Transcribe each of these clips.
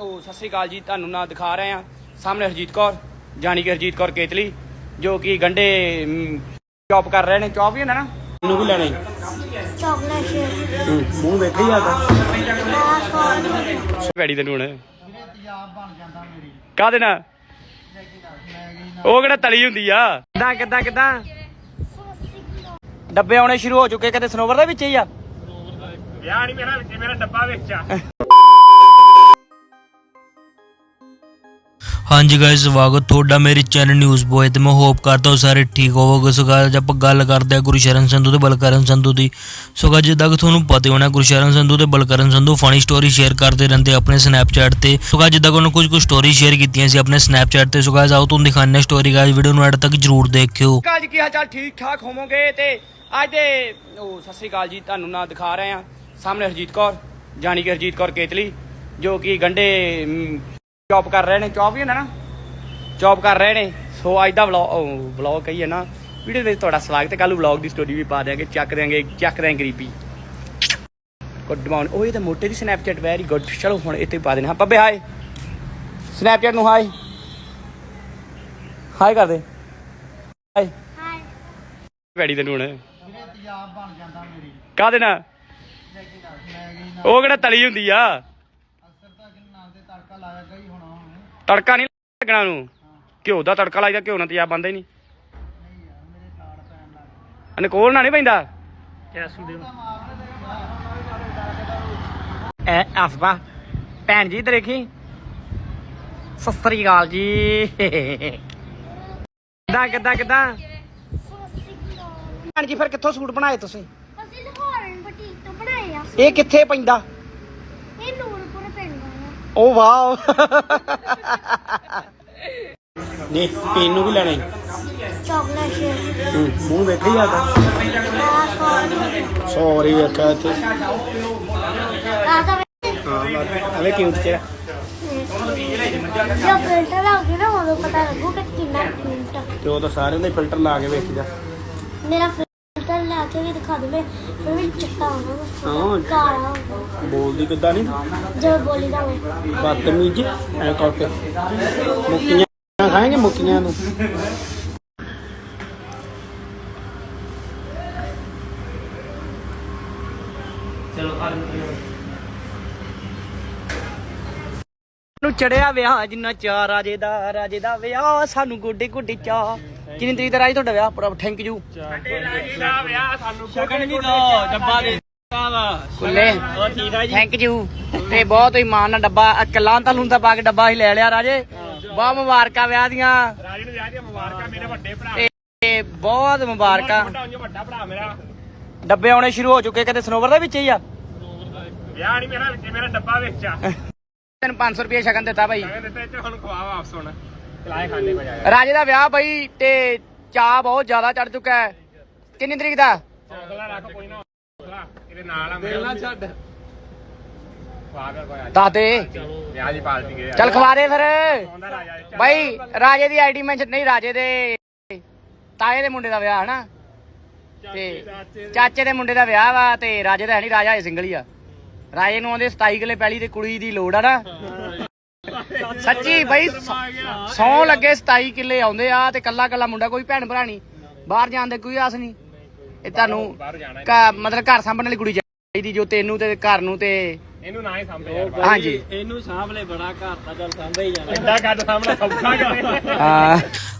ਉਹ ਸਤਿ ਸ੍ਰੀ ਅਕਾਲ ਜੀ ਤੁਹਾਨੂੰ ਨਾ ਦਿਖਾ ਰਹੇ ਆ ਸਾਹਮਣੇ ਹਰਜੀਤ ਕੌਰ ਜਾਣੀ ਕਿ ਹਰਜੀਤ ਕੌਰ ਕੇਤਲੀ ਜੋ ਕਿ ਗੰਡੇ ਚੌਪ ਕਰ ਰਹੇ ਨੇ। ਚੌਪ ਹੀ ਹੁੰਦਾ ਨਾ? ਇਹਨੂੰ ਵੀ ਲੈਣਾ ਚੌਕਲੇਟ ਸ਼ੇਕ ਮੂੰਹ ਵੇਖੀ ਜਾਂਦਾ ਆ ਸੌਰੀ ਪੈੜੀ ਤੈਨੂੰ ਹੁਣ। ਕਾਹਦੇ ਨਾਲ? ਉਹ ਕਿਹੜਾ ਤਲੀ ਹੁੰਦੀ ਆ? ਕਿੱਦਾਂ ਕਿੱਦਾਂ ਕਿੱਦਾਂ? ਡੱਬੇ ਆਉਣੇ ਸ਼ੁਰੂ ਹੋ ਚੁੱਕੇ ਕਦੇ ਸਨੋਵਰ ਦੇ ਵਿੱਚ ਹੀ ਆ? ਵਿਆਹ ਨਹੀਂ ਮੇਰਾ ਵਿੱਚ ਮੇਰਾ ਡੱਬਾ ਵਿੱਚ। ਆ ਹਾਂਜੀ ਗਾਇਸ ਸਵਾਗਤ ਤੁਹਾਡਾ ਮੇਰੇ ਚੈਨਲ ਨਿਊਜ਼ ਬੋਏ ਤੇ ਮੈਂ ਹੋਪ ਕਰਦਾ ਹਾਂ ਸਾਰੇ ਠੀਕ ਹੋਵੋਗੇ। ਸੋ guys, ਆਪਾਂ ਗੱਲ ਕਰਦੇ ਹਾਂ ਗੁਰਸ਼ਰਨ ਸੰਧੂ ਤੇ ਬਲਕਰਨ ਸੰਧੂ ਦੀ। ਸੋ guys, ਜਿੱਦਾਂ ਕਿ ਤੁਹਾਨੂੰ ਪਤਾ ਹੋਣਾ ਗੁਰਸ਼ਰਨ ਸੰਧੂ ਤੇ Balkaran Sandhu funny story share ਕਰਦੇ ਰਹਿੰਦੇ ਆਪਣੇ ਸਨੈਪਚੈਟ ਤੇ। ਸੋ guys, ਜਿੱਦਾਂ ਕਿ ਉਹਨਾਂ ਕੁਝ ਕੁ ਸਟੋਰੀ ਸ਼ੇਅਰ ਕੀਤੀਆਂ ਸੀ ਆਪਣੇ ਸਨੈਪਚੈਟ ਤੇ। ਸੋ guys, ਆਓ ਤੁਹਾਨੂੰ ਦਿਖਾਉਂਦੇ ਹਾਂ ਸਟੋਰੀ ਗਾਇਸ ਵੀਡੀਓ ਨੂੰ ਐਡ ਤੱਕ ਜਰੂਰ ਦੇਖਿਓ। ਅੱਜ ਕੀ ਹਾਲ ਚਾਲ? ਠੀਕ ਠਾਕ ਹੋਵੋਗੇ? ਤੇ ਅੱਜ ਦੇ ਉਹ ਸਤਿ ਸ੍ਰੀ ਅਕਾਲ ਜੀ ਤੁਹਾਨੂੰ ਨਾ ਦਿਖਾ ਰਹੇ ਆ ਸਾਹਮਣੇ ਹਰਜੀਤ ਕੌਰ ਜਾਣੀ ਕਿ ਹਰਜੀਤ ਕੌਰ ਕੇਤਲੀ ਜੋ ਕਿ ਗੰਡੇ ਚੌਪ ਕਰ ਰਹੇ ਨੇ ਚੌਪ ਹੀ ਹੁੰਦਾ ਨਾ। ਚੌਪ ਕਰ ਰਹੇ ਨੇ। ਸੋ ਅੱਜ ਦਾ ਵਲੌਗ ਵਲੌਗ ਕਹੀਏ ਨਾ ਵੀਡੀਓ ਵਿੱਚ ਤੁਹਾਡਾ ਸਵਾਗਤ ਹੈ। ਕੱਲ ਵਲੌਗ ਦੀ ਸਟੋਰੀ ਵੀ ਪਾ ਦਿਆਂਗੇ ਚੱਕ ਦਿਆਂਗੇ ਚੱਕ ਦਿਆਂਗੇ ਗਰੀਬੀ ਗੁੱਡ ਮਾਰਨਿੰਗ ਉਹ ਇਹ ਤਾਂ ਮੋਟੇ ਦੀ ਸਨੈਪਚੈਟ ਵੈਰੀ ਗੁੱਡ ਚਲੋ ਹੁਣ ਇੱਥੇ ਪਾ ਦੇਣਾ ਪੱਬੇ ਹਾਏ ਸਨੈਪਚੈਟ ਨੂੰ ਹਾਏ ਹਾਏ ਕਰ ਦੇ ਹਾਏ ਹਾਈ ਪੈੜੀ ਤੈਨੂੰ ਹੁਣ। ਕਾਹਦੇ ਨਾਲ? ਉਹ ਕਿਹੜਾ ਤਲੀ ਹੁੰਦੀ ਆ? ਤੜਕਾ ਨਹੀਂ ਲੱਗਣਾ ਨੂੰ ਘਿਓ ਦਾ ਤੜਕਾ ਲਾਈਦਾ ਘਿਓ ਨਾਲ ਤੇਜ਼ਾਬ ਬੰਦਾ ਹੀ ਨਹੀਂ। ਅਨੇ ਕੋਲ ਨਾ ਨਹੀਂ ਪੈਂਦਾ? ਐ ਅਸਬਾ ਭੈਣ ਜੀ ਇੱਧਰ ਦੇਖੀ। ਸਤਿ ਸ੍ਰੀ ਅਕਾਲ ਜੀ। ਕਿੱਦਾਂ ਕਿੱਦਾਂ ਕਿੱਦਾਂ? ਭੈਣ ਜੀ ਫਿਰ ਕਿੱਥੋਂ ਸੂਟ ਬਣਾਏ ਤੁਸੀਂ? ਅਸੀਂ ਲਹੌਰਨ ਬੁਟੀਕ ਤੋਂ ਬਣਾਏ ਆ। ਇਹ ਕਿੱਥੇ ਪੈਂਦਾ? ਇਹ ਦਾ ਓ ਵਾਓ। ਨੇ ਪੀਣ ਨੂੰ ਵੀ ਲੈਣਾ ਹੀ। Chocolate shake. ਮੂੰਹ ਵੇਖੀ ਜਾਂਦਾ। ਆ ਸੌਰੀ ਸੌਰੀ ਵੇਖਾ ਤੇ ਆ ਤਾਂ ਹਾਂ ਅਵੇ ਕਿਉਂ ਤੇ ਜੋ ਫਿਲਟਰ ਲਾਉਗੇ ਨਾ ਉਦੋਂ ਪਤਾ ਲੱਗੂ ਕਿ ਕਿੰਨਾ ਫਿਲਟਰ ਤੇ ਉਹ ਤਾਂ ਸਾਰਿਆਂ ਦੇ ਫਿਲਟਰ ਲਾ ਕੇ ਵੇਖੀਦਾ ਮੇਰਾ ਫਿਲਟਰ ਲਾ ਕੇ ਵੀ ਦਿਖਾ ਦੇ ਮੈਂ ਫਿਰ ਵੀ ਚਿੱਟਾ ਹੋਣਾ ਹਾਂ ਕਾਲਾ ਹੋਣਾ ਬੋਲਦੀ ਕਿੱਦਾਂ ਨਹੀਂ? ਜੋ ਬੋਲੀ ਦਾ ਹੋਵੇ ਬਦਤਮੀਜ਼ ਐ ਕਰਕੇ ਮੁੱਕੀਆਂ ਖਾਏਂਗੇ ਮੁੱਕੀਆਂ ਨੂੰ। ਨੂੰ ਚੜਿਆ ਵਿਆਹ ਜਿੰਨਾ ਚਾਹ ਰਾਜੇ ਦਾ ਰਾਜੇ ਦਾ ਵਿਆਹ ਸਾਨੂੰ ਗੋਡੇ ਗੋਡੇ ਚਾਹ ਕਿੰਨੀ ਤਰੀਕ ਦਾ ਰਾਜ ਤੁਹਾਡਾ ਵਿਆਹ? ਪੂਰਾ ਥੈਂਕ ਯੂ ਰਾਜੀ ਦਾ ਵਿਆਹ ਸਾਨੂੰ ਸ਼ਗਨ ਵੀ ਦੋ ਡੱਬਾ ਦੇ ਕੁੱਲੇ ਥੈਂਕ ਯੂ ਤੇ ਬਹੁਤ ਹੀ ਮਾਣ ਨਾਲ ਡੱਬਾ ਕੱਲਾਂ ਤਾਂ ਲੁੰਦਾ ਪਾ ਕੇ ਡੱਬਾ ਹੀ ਲੈ ਲਿਆ ਰਾਜੇ। ਬਹੁਤ ਮੁਬਾਰਕਾਂ ਵਿਆਹ ਦੀਆਂ। ਰਾਜੀ ਨੂੰ ਵਿਆਹ ਦੀਆਂ ਮੁਬਾਰਕਾਂ ਮੇਰੇ ਵੱਡੇ ਭਰਾ। ਤੇ ਬਹੁਤ ਮੁਬਾਰਕਾਂ। ਵੱਡਾ ਭਰਾ ਮੇਰਾ। ਡੱਬੇ ਆਉਣੇ ਸ਼ੁਰੂ ਹੋ ਚੁੱਕੇ ਕਦੇ ਸਨੋਵਰ ਦੇ ਵਿੱਚ ਹੀ ਆ? ਵਿਆਹ ਨਹੀਂ ਮੇਰਾ ਵਿੱਚ ਮੇਰਾ ਡੱਬਾ ਵਿੱਚ ਆ। ਤੈਨੂੰ 500 ਰੁਪਏ ਸ਼ਗਨ ਦਿੱਤਾ ਭਾਈ। ਦਿੱਤੇ ਚ ਹੁਣ ਖਵਾ ਵਾਪਸ ਹੁਣ। ਰਾਜੇ ਦਾ ਵਿਆਹ ਭਾਈ ਤੇ ਚਾਹ ਬਹੁਤ ਜ਼ਿਆਦਾ ਚੜ ਚੁੱਕਾ ਹੈ। ਕਿੰਨੀ ਤਰੀਕ ਦਾ? ਚੌਕਲਾ ਰੱਖ ਕੋਈ ਨਾ। ਹੌਸਲਾ, ਇਹਦੇ ਨਾਲ ਆ ਮੇਰੇ ਨਾਲ ਛੱਡ। ਖਵਾ ਕੋਈ ਅੱਜ ਦੱਸ ਦੇ ਵਿਆਹ ਦੀ ਪਾਰਟੀ ਗਏ ਚੱਲ ਖਵਾ ਦੇ ਫਿਰ ਆਉਂਦਾ ਰਾਜਾ ਚੱਲ। ਭਾਈ ਰਾਜੇ ਦੀ ਆਈਡੀ ਮੈਂ ਨਹੀਂ ਰਾਜੇ ਦੇ ਤਾਏ ਦੇ ਮੁੰਡੇ ਦਾ ਵਿਆਹ ਹਨਾ? ਤੇ ਚਾਚੇ ਦੇ। ਮੁੰਡੇ ਦਾ ਵਿਆਹ ਵਾ ਤੇ ਰਾਜੇ ਦਾ ਹੈ ਨਹੀਂ ਰਾਜਾ ਹੈ ਸਿੰਗਲ ਹੀ ਆ। ਰਾਜੇ ਨੂੰ ਆਉਂਦੇ 27 ਕਿਲੇ ਪੈਲੀ ਤੇ ਕੁੜੀ ਦੀ ਲੋੜ ਆ ਨਾ। ਸੱਚੀ ਬਈ ਸੌ ਲੱਗੇ 27 ਕਿੱਲੇ ਆਉਂਦੇ ਆ ਤੇ ਕੱਲਾ ਕੱਲਾ ਮੁੰਡਾ ਕੋਈ ਭੈਣ ਭਰਾ ਨਹੀਂ। ਬਾਹਰ ਜਾਣ ਦੇ ਕੋਈ ਆਸ ਨਹੀਂ। ਇਹ ਤੁਹਾਨੂੰ ਘਰ- ਮਤਲਬ ਘਰ ਸਾਂਭਣ ਵਾਲੀ ਕੁੜੀ ਚਾਹੀਦੀ ਜੋ ਤੈਨੂੰ ਤੇ ਘਰ ਨੂੰ ਤੇ ਇਹਨੂੰ ਨਾ ਹੀ ਸਾਂਭੇ ਯਾਰ ਹਾਂਜੀ। ਇਹਨੂੰ ਸਾਹਮਣੇ ਬੜਾ ਘਰ ਦਾ ਚੱਲ ਸਾਂਭੇ ਹੀ ਜਾਣਾ। ਏਦਾਂ ਕਰ ਸਾਹਮਣਾ ਸੌਖਾ ਹਾਂ।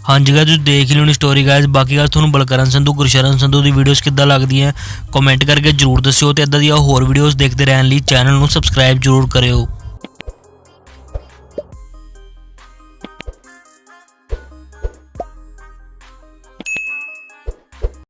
ਹਾਂਜੀ ਗਾਇਸ ਤੁਸੀਂ ਦੇਖ ਹੀ ਲਿਓਣੀ ਸਟੋਰੀ ਗਾਇਸ ਬਾਕੀ ਗੱਲ ਤੁਹਾਨੂੰ ਬਲਕਰਨ ਸੰਧੂ ਗੁਰਸ਼ਰਨ ਸੰਧੂ ਦੀ ਵੀਡੀਓਜ਼ ਕਿੱਦਾਂ ਲੱਗਦੀਆਂ ਕਮੈਂਟ ਕਰਕੇ ਜਰੂਰ ਦੱਸਿਓ ਤੇ ਇਦਾਂ ਦੀਆਂ ਹੋਰ ਵੀਡੀਓਜ਼ ਦੇਖਦੇ ਰਹਿਣ ਲਈ ਚੈਨਲ ਨੂੰ ਸਬਸਕ੍ਰਾਈਬ ਜਰੂਰ ਕਰਿਓ।